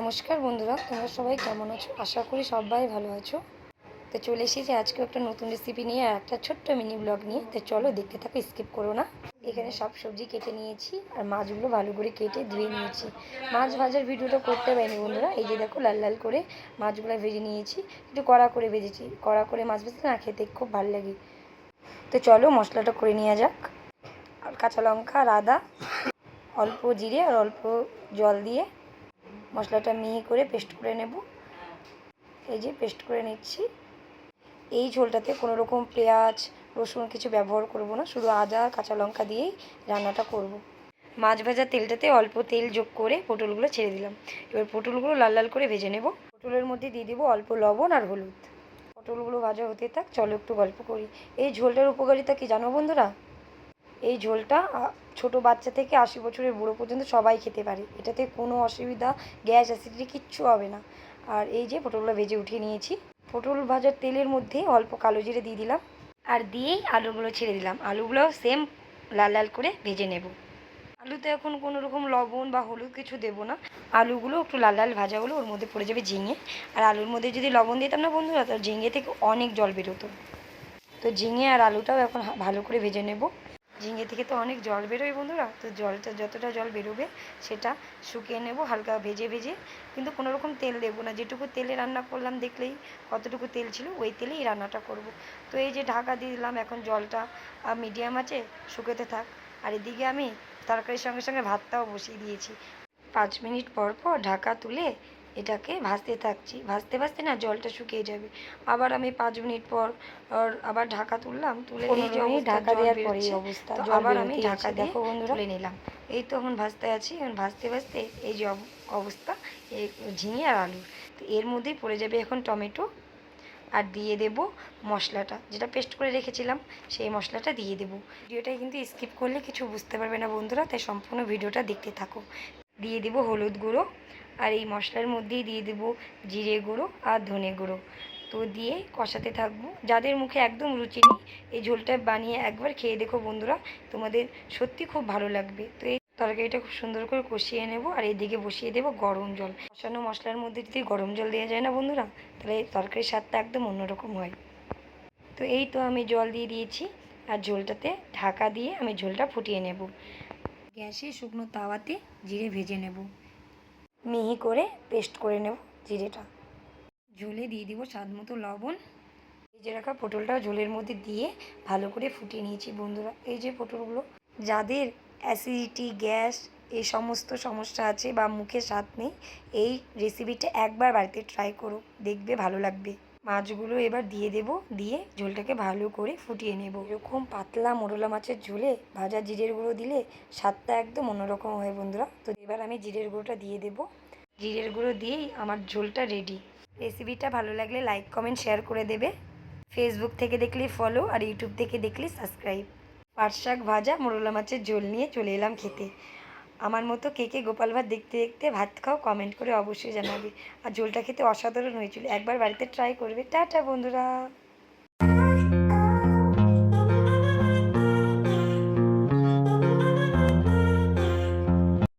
নমস্কার বন্ধুরা, তোমরা সবাই কেমন আছো? আশা করি সবাই ভালো আছো। তো চলে এসেছি আজকে একটা নতুন রেসিপি নিয়ে আর একটা ছোট্ট মিনি ব্লগ নিয়ে। তো চলো দেখতে থাকো স্কিপ করো না। এখানে সব সবজি কেটে নিয়েছি আর মাছগুলো ভালো করে কেটে ধুয়ে নিয়েছি। মাছ ভাজার ভিডিওটা করতে পারিনি বন্ধুরা। এই যে দেখো, লাল লাল করে মাছগুলো ভেজে নিয়েছি। একটু কড়া করে ভেজেছি। কড়া করে মাছ ভেজে না খেতে খুব ভালো লাগে। তো চলো মশলাটা করে নেওয়া যাক। আর কাঁচা লঙ্কা আর আদা, অল্প জিরে আর অল্প জল দিয়ে মশলাটা মিহি করে পেস্ট করে নেব। এই যে পেস্ট করে নিচ্ছি। এই ঝোলটাতে কোনো রকম পেঁয়াজ, রসুন কিছু ব্যবহার করব না, শুধু আদা, কাঁচা লঙ্কা দিয়েই রান্নাটা করব। মাছ ভাজা তেলটাতে অল্প তেল যোগ করে পটলগুলো ছেড়ে দিলাম। এবার পটলগুলো লাল লাল করে ভেজে নেব। পটলের মধ্যে দিয়ে দেবো অল্প লবণ আর হলুদ। পটলগুলো ভাজা হতে থাক, চলো একটু গল্প করি। এই ঝোলটার উপকারিতা কি জানো বন্ধুরা? এই ঝোলটা ছোট বাচ্চা থেকে আশি বছরের বুড়ো পর্যন্ত সবাই খেতে পারে। এটাতে কোনো অসুবিধা, গ্যাস, অ্যাসিডিটি কিচ্ছু হবে না। আর এই যে পটলগুলো ভেজে উঠিয়ে নিয়েছি, পটল ভাজার তেলের মধ্যে অল্প কালো জিরে দিয়ে দিলাম। আর দিয়েই আলুগুলো ছেড়ে দিলাম। আলুগুলো সেম লাল লাল করে ভেজে নেব। আলুতে এখন কোনো রকম লবণ বা হলুদ কিছু দেবো না। আলুগুলো একটু লাল লাল ভাজা ওর মধ্যে পড়ে যাবে ঝিঙে। আর আলুর মধ্যে যদি লবণ দিতাম না বন্ধুরা, তো ঝিঙে থেকে অনেক জল বেরোতো। তো ঝিঙে আর আলুটাও এখন ভালো করে ভেজে নেব। ঝিঙে থেকে তো অনেক জল বেরোয় বন্ধুরা, তো জলটা যতটা জল বেরোবে সেটা শুকিয়ে নেব হালকা ভেজে ভেজে। কিন্তু কোনো রকম তেল দেবো না, যেটুকু তেলে রান্না করলাম দেখলেই কতটুকু তেল ছিল ওই তেলেই রান্নাটা করব। তো এই যে ঢাকা দিয়ে দিলাম, এখন জলটা মিডিয়াম আছে, শুকোতে থাক। আর এদিকে আমি তরকারির সঙ্গে সঙ্গে ভাতটাও বসিয়ে দিয়েছি। পাঁচ মিনিট পর পর ঢাকা তুলে এটাকে ভাজতে থাকছি। ভাজতে ভাজতে না জলটা শুকিয়ে যাবে। আবার আমি পাঁচ মিনিট পর আবার ঢাকা তুললাম তুলে এই যে ঢাকা দেওয়ার। পরেই অবস্থা, আবার আমি ঢাকা দিয়ে দেখো বন্ধুরা। তুলে নিলাম। এই তো এখন ভাজতে আছি এখন ভাজতে ভাজতে এই যে অব- অবস্থা এই ঝিঙে আর আলু। তো এর মধ্যেই পড়ে যাবে এখন টমেটো। আর দিয়ে দেব মশলাটা যেটা পেস্ট করে রেখেছিলাম সেই মশলাটা দিয়ে দেব। ভিডিওটা কিন্তু স্কিপ করলে কিছু বুঝতে পারবে না বন্ধুরা তাই সম্পূর্ণ ভিডিওটা দেখতে থাকো। দিয়ে দেব হলুদ গুঁড়ো আর এই মশলার মধ্যেই দিয়ে দেব জিরে গুঁড়ো আর ধনে গুঁড়ো। তো দিয়ে কষাতে থাকব। যাদের মুখে একদম রুচি নেই, এই ঝোলটা বানিয়ে একবার খেয়ে দেখো বন্ধুরা, তোমাদের সত্যি খুব ভালো লাগবে। তো এই তরকারিটা খুব সুন্দর করে কষিয়ে নেব আর এইদিকে বসিয়ে দেবো গরম জল। কষানো মশলার মধ্যে যদি গরম জল দেওয়া যায় না বন্ধুরা, তাহলে তরকারির স্বাদটা একদম অন্যরকম হয়। তো এই তো আমি জল দিয়ে দিয়েছি, আর ঝোলটাতে ঢাকা দিয়ে আমি ঝোলটা ফুটিয়ে নেব। গ্যাসে শুকনো তাওয়াতে জিরে ভেজে নেব। মিহি করে পেস্ট করে নেব জিরেটা। ঝোলে দিয়ে দিব স্বাদ মতো লবণ। ভেজে রাখা পটলটা ঝোলের মধ্যে দিয়ে ভালো করে ফুটিয়ে নিয়েছি বন্ধুরা। এই যে পটলগুলো, যাদের অ্যাসিডিটি, গ্যাস এই সমস্ত সমস্যা আছে বা মুখে স্বাদ নেই, এই রেসিপিটা একবার বাড়িতে ট্রাই করো। দেখবে ভালো লাগবে। মাছগুলো এবার দিয়ে দেব। দিয়ে ঝোলটাকে ভালো করে ফুটিয়ে নেব। এরকম পাতলা মোরলা মাছের ঝোলে ভাজা জিরের গুঁড়ো দিলে স্বাদটা একদম অন্যরকম হয় বন্ধুরা। তো এবার আমি জিরের গুঁড়োটা দিয়ে দেব। জিরের গুঁড়ো দিয়েই আমার ঝোলটা রেডি রেসিপিটা ভালো লাগলে লাইক কমেন্ট শেয়ার করে দেবে। ফেসবুক থেকে দেখলে ফলো আর ইউটিউব থেকে দেখলে সাবস্ক্রাইব পাট শাক ভাজা মোরলা মাছের ঝোল নিয়ে চলে এলাম খেতে। আমার মতো কে কে গোপাল ভাত দেখতে দেখতে ভাত খাও কমেন্ট করে অবশ্যই জানাবে। আর ঝোলটা খেতে অসাধারণ হয়েছিল। একবার বাড়িতে ট্রাই করবে। টাটা, বন্ধুরা।